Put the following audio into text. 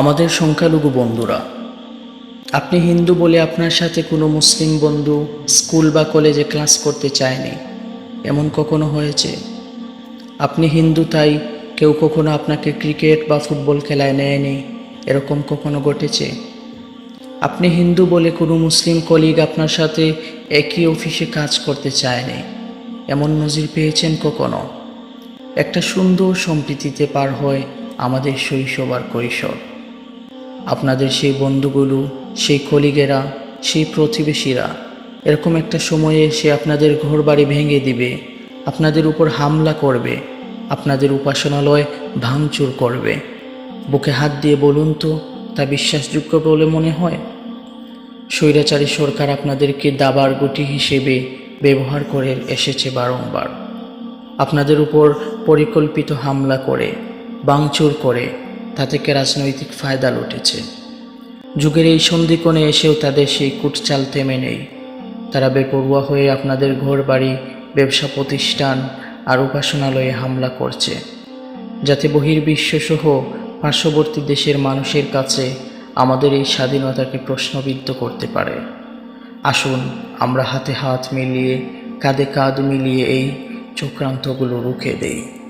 আমাদের সংখ্যালঘু বন্ধুরা, আপনি হিন্দু বলে আপনার সাথে কোনো মুসলিম বন্ধু স্কুল বা কলেজে ক্লাস করতে চায়নি, এমন কখনো হয়েছে? আপনি হিন্দু তাই কেউ কখনো আপনাকে ক্রিকেট বা ফুটবল খেলায় নেয়নি, এরকম কখনো ঘটেছে? আপনি হিন্দু বলে কোনো মুসলিম কলিগ আপনার সাথে একই অফিসে কাজ করতে চায়নি, এমন নজির পেয়েছেন কখনো? একটা সুন্দর সম্প্রীতিতে পার হয় আমাদের শৈশব আর কৈশোর। আপনাদের সেই বন্ধুগুলো, সেই কলিগেরা, সেই প্রতিবেশীরা। এরকম একটা সময়ে সে আপনাদের ঘর বাড়ি ভেঙে দিবে, আপনাদের উপর হামলা করবে, আপনাদের উপাসনালয় ভাঙচুর করবে। বুকে হাত দিয়ে বলুন তো, তা বিশ্বাসযোগ্য বলে মনে হয়? স্বৈরাচারী সরকার আপনাদেরকে দাবার গুটি হিসেবে ব্যবহার করে এসেছে বারংবার। আপনাদের উপর পরিকল্পিত হামলা করে বাংচুর করে তা থেকে রাজনৈতিক ফায়দা লুটেছে? যুগের এই সন্ধিকোণে এসেও তাদের সেই কুটচাল থেমে নেই। তারা বেপরোয়া হয়ে আপনাদের ঘর বাড়ি ব্যবসা প্রতিষ্ঠান আর উপাসনালয়ে হামলা করছে। যাতে বহির্বিশ্বসহ পার্শ্ববর্তী দেশের মানুষের কাছে আমাদের এই স্বাধীনতাকে প্রশ্নবিদ্ধ করতে পারে। আসুন, আমরা হাতে হাত মিলিয়ে, কাঁধে কাঁধ মিলিয়ে এই চক্রান্তগুলো রুখে দেই।